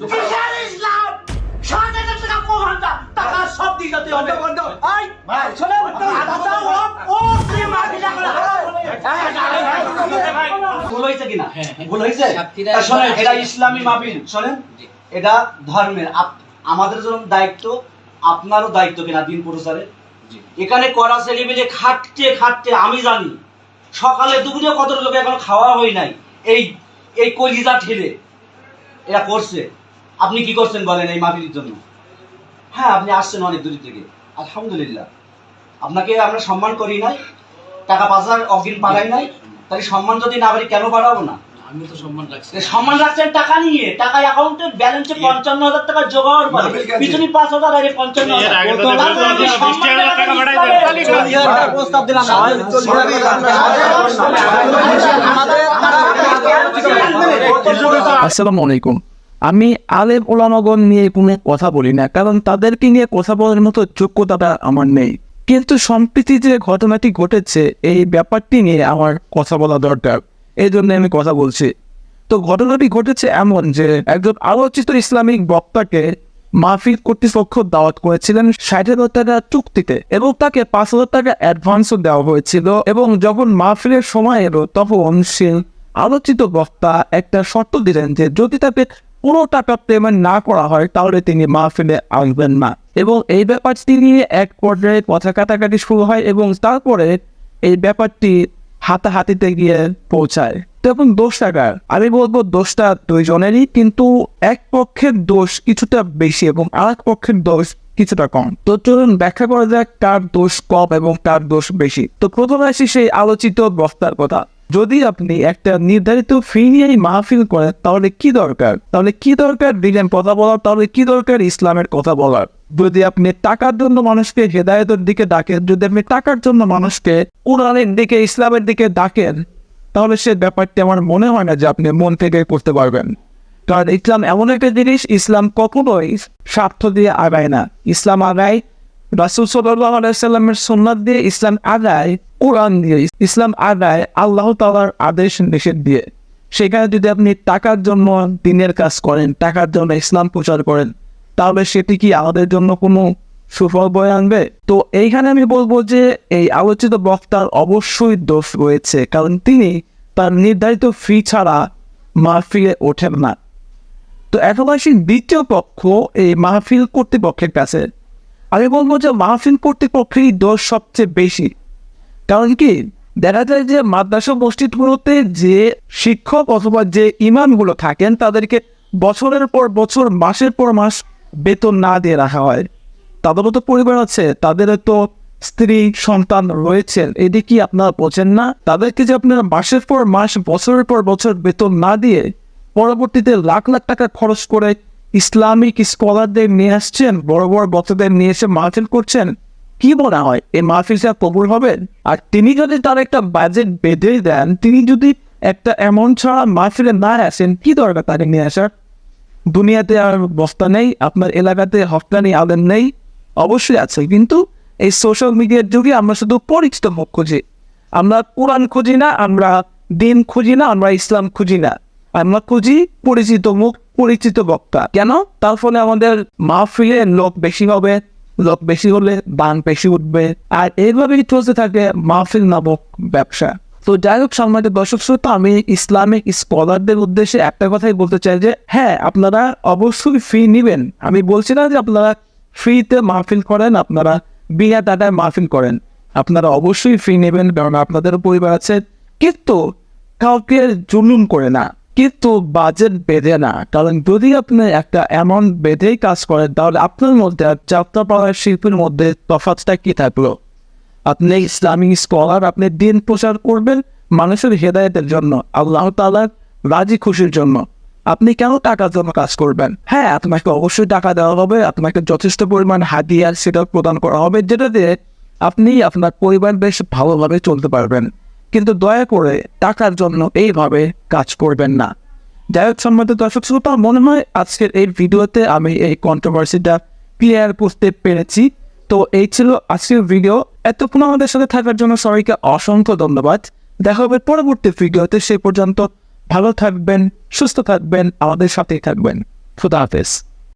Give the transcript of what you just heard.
কিসের ইসলাম সাত হাজার টাকা কম হান্তা টাকা সব দিয়ে যেতে হবে এই, ভাই, শোনেন, আচ্ছা, ও- ও কি মাফিলা করে? ভুল হয়েছে কিনা হ্যাঁ, ভুল হয়েছে শোনেন এটা ইসলামী মাহফিল শোনেন এটা ধর্মের আমাদের জন্য দায়িত্ব আপনারও দায়িত্ব কিনা দিন প্রচারে জি। এখানে করা ছেলেমেলে খাটতে খাটতে আমি জানি সকালে দুপুরে কত লোক এখন খাওয়া হয় নাই এই এই কলিজা ঠেলে এরা করছে আপনি কি করছেন বলেন এই মাহফিলের জন্য হ্যাঁ আপনি আসছেন অনেক দূর থেকে আলহামদুলিল্লাহ আপনাকে আমরা সম্মান করি নাই টাকা পাঁচ হাজার অগ্রিম পাঠাই নাই তাহলে সম্মান যদি না পারি কেন বাড়াবো না আমি তো সম্মান রাখছি সম্মান রাখছেন টাকা নিয়ে টাকা অ্যাকাউন্টে ব্যালেন্সে পঞ্চান্ন হাজার টাকা জোগাড় করে পিছনে পাঁচ হাজার আগে পঞ্চান্ন এর হাজার আগে তো তার দেখলাম মানে আপনি যে সম্মান 20,000 টাকা দেখাবেন বাড়াই দেন। ইসলামে। প্রস্তাব দিলাম আসসালামু আলাইকুম আমি আলেম ওলামাগণ নিয়ে কোনো কথা বলি না, কারণ তাদেরকে নিয়ে কথা বলার মতো যোগ্যতাটা আমার নেই। কিন্তু সম্প্রীতি যে ঘটনাটি ঘটেছে, এই ব্যাপারটি নিয়ে আমার কথা বলা দরকার। এই জন্য আমি কথা বলছি। তো ঘটনাটি ঘটেছে এমন যে, একজন আলোচিত ইসলামিক বক্তাকে মাহফিল কর্তৃপক্ষ দাওয়াত করেছিলেন ষাট হাজার টাকা চুক্তিতে এবং তাকে পাঁচ হাজার টাকা অ্যাডভান্সও দেওয়া হয়েছিল এবং যখন মাহফিলের সময় এলো, তখন সে আলোচিত বক্তা একটা শর্ত দিলেন যে, যদি তাকে পুরো টাকা পেমেন্ট না করা হয়, তাহলে তিনি মাহফিলে আসবেন না। এবং এই ব্যাপারটি নিয়ে এক পর্যায়ে কথা কাটাকাটি শুরু হয় এবং তারপরে এই ব্যাপারটি হাতাহাতিতে গিয়ে পৌঁছায়। তখন দোষ টাকার আমি বলব দোষটা দুইজনেরই, কিন্তু এক পক্ষের দোষ কিছুটা বেশি এবং আর এক পক্ষের দোষ কিছুটা কম। তো চলুন ব্যাখ্যা করা যাক কার দোষ কম এবং কার দোষ বেশি। তো প্রথমে আসি সেই আলোচিত বস্তার কথা। যদি আপনি একটা নির্ধারিত ফি নিয়েই মাহফিল করেন, তাহলে কি দরকার? তাহলে কি দরকার দিলেন কথা বলার? তাহলে কি দরকার ইসলামের কথা বলার? যদি আপনি টাকার জন্য মানুষকে হেদায়তের দিকে ডাকেন, যদি আপনি টাকার জন্য মানুষকে কোরআনের দিকে, ইসলামের দিকে ডাকেন, তাহলে সে ব্যাপারটি আমার মনে হয় না যে আপনি মন থেকে করতে পারবেন। কারণ ইসলাম এমন একটা জিনিস, ইসলাম কখনোই স্বার্থ দিয়ে আগায় না। ইসলাম আগায়, রাসুল সাল্লামের সোননাথ দিয়ে ইসলাম আগায় কোরআন দিয়ে, ইসলাম আগায় আল্লাহ তালার আদেশ নিষেধ দিয়ে, সেখানে যদি আপনি টাকার জন্য দিনের কাজ করেন, টাকার জন্য ইসলাম প্রচার করেন, তাহলে সেটি কি আমাদের জন্য কোনো সুফল বয়ে আনবে? তো এইখানে আমি বলব যে, এই আলোচিত বক্তার অবশ্যই দোষ রয়েছে, কারণ তিনি তার নির্ধারিত ফি ছাড়া মাহফিলে ওঠেন না। তো এখন আসি দ্বিতীয় পক্ষ, এই মাহফিল কর্তৃপক্ষের কাছে। আমি বলব যে, মাহফিল কর্তৃপক্ষেরই দোষ সবচেয়ে বেশি। কারণ কি? দেখা যায় যে মাদ্রাসা মসজিদগুলোতে যে শিক্ষক অথবা যে ইমামগুলো থাকেন, তাদেরকে বছরের পর বছর, মাসের পর মাস বেতন না দিয়ে রাখা হয়। তাদেরও তো পরিবার আছে, তাদেরও তো স্ত্রী, সন্তান রয়েছেন এটি কি আপনারা বোঝেন না? তাদেরকে যে আপনারা মাসের পর মাস, বছরের পর বছর বেতন না দিয়ে পরবর্তীতে লাখ লাখ টাকা খরচ করে ইসলামিক স্কলারদের নিয়ে আসছেন, বড় বড় বক্তাদের নিয়ে এসে মাহফিল করছেন কি মনে হয়? এই মাহফিলটা কবুল হবে? আর তিনি যদি তার একটা বাজেট বেঁধে দেন, তিনি যদি একটা অ্যামাউন্ট ছাড়া মাহফিলে না আসেন, কি দরকার তাকে নিয়ে আসার? দুনিয়াতে আর বস্তা নেই, আপনার এলাকাতে হফতানি আলেম নেই, অবশ্যই আছে। কিন্তু এই সোশ্যাল মিডিয়ার যুগে আমরা শুধু পরিচিত মুখ খুঁজি। আমরা কোরআন খুঁজি না, আমরা দিন খুঁজি না, আমরা ইসলাম খুঁজি না। আমরা খুঁজি পরিচিত মুখ, পরিচিত বক্তা। কেন? তার ফলে আমাদের মাহফিলে লোক বেশি হবে লোক বেশি হলে বান বেশি উঠবে। আর এইভাবেই চলতে থাকে মাহফিল নামক ব্যবসা। তো যাই হোক, সম্মানিত দর্শক শ্রোতা, আমি ইসলামিক স্কলারদের উদ্দেশ্যে একটা কথাই বলতে চাই যে হ্যাঁ আপনারা অবশ্যই ফি নেবেন। আমি বলছি না যে আপনারা ফ্রিতে মাহফিল করেন, আপনারা বিনা টাকায় মাহফিল করেন। আপনারা অবশ্যই ফি নেবেন কারণ আপনাদের পরিবার আছে। কিন্তু কাউকে জুলুম করে না। কিন্তু বাজেট বেঁধে না। কারণ যদি আপনি একটা অ্যামাউন্ট বেঁধেই কাজ করেন, তাহলে আপনার মধ্যে আর যাত্রাপাড়ার শিল্পীর মধ্যে তফাৎটা কি থাকল? আপনি ইসলামিক স্কলার আপনি দিন প্রচার করবেন মানুষের হেদায়তের জন্য, আল্লাহ তালার রাজি খুশির জন্য। আপনি কেন টাকার জন্য কাজ করবেন? হ্যাঁ আপনাকে অবশ্যই টাকা দেওয়া হবে, আপনাকে যথেষ্ট পরিমাণ হাতিয়ার সেটা প্রদান করা হবে, যেটা দিয়ে আপনি আপনার পরিবার বেশ ভালোভাবে চলতে পারবেন। কিন্তু দয়া করে টাকার জন্য এইভাবে কাজ করবেন না। যাই হোক সম্মত দর্শক শ্রোতা, মনে হয় আজকের এই ভিডিওতে আমি এই কন্ট্রোভার্সিটা ক্লিয়ার করতে পেরেছি। তো এই ছিল আজকের ভিডিও এতক্ষণ আমাদের সাথে থাকার জন্য সবাইকে অসংখ্য ধন্যবাদ। দেখা হবে পরবর্তী ভিডিওতে। সেই পর্যন্ত ভালো থাকবেন, সুস্থ থাকবেন, আমাদের সাথেই থাকবেন। খুদা হাফেজ।